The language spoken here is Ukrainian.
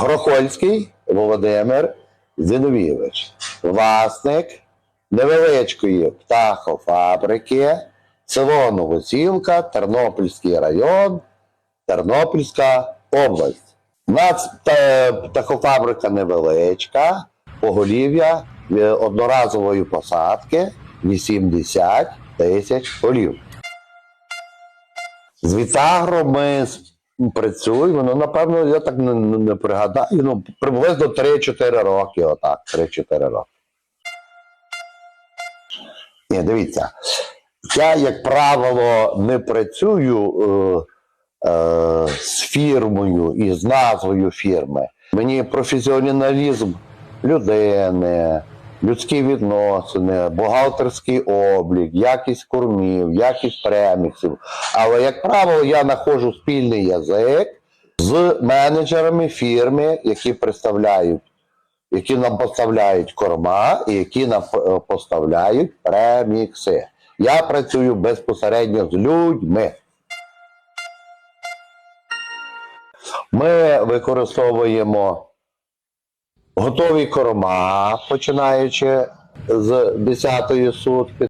Грохольський Володимир Зіновійович, власник невеличкої птахофабрики, село Новосілка, Тернопільський район, Тернопільська область. У нас е, птахофабрика невеличка, поголів'я е, одноразової посадки 80 тисяч голів. З Віцагро ми працюємо, ну, напевно, я так не, не не пригадаю, ну, приблизно 3-4 роки, отак, 3-4 роки. Ні, дивіться, я, як правило, не працюю е, е, з фірмою і з назвою фірми. Мені професіоналізм людини, людські відносини, бухгалтерський облік, якість кормів, якість преміксів. Але, як правило, я знаходжу спільний язик з менеджерами фірми, які представляють, які нам поставляють корма і які нам е, поставляють премікси. Я працюю безпосередньо з людьми. Ми використовуємо готові корма, починаючи з 10-ї сутки.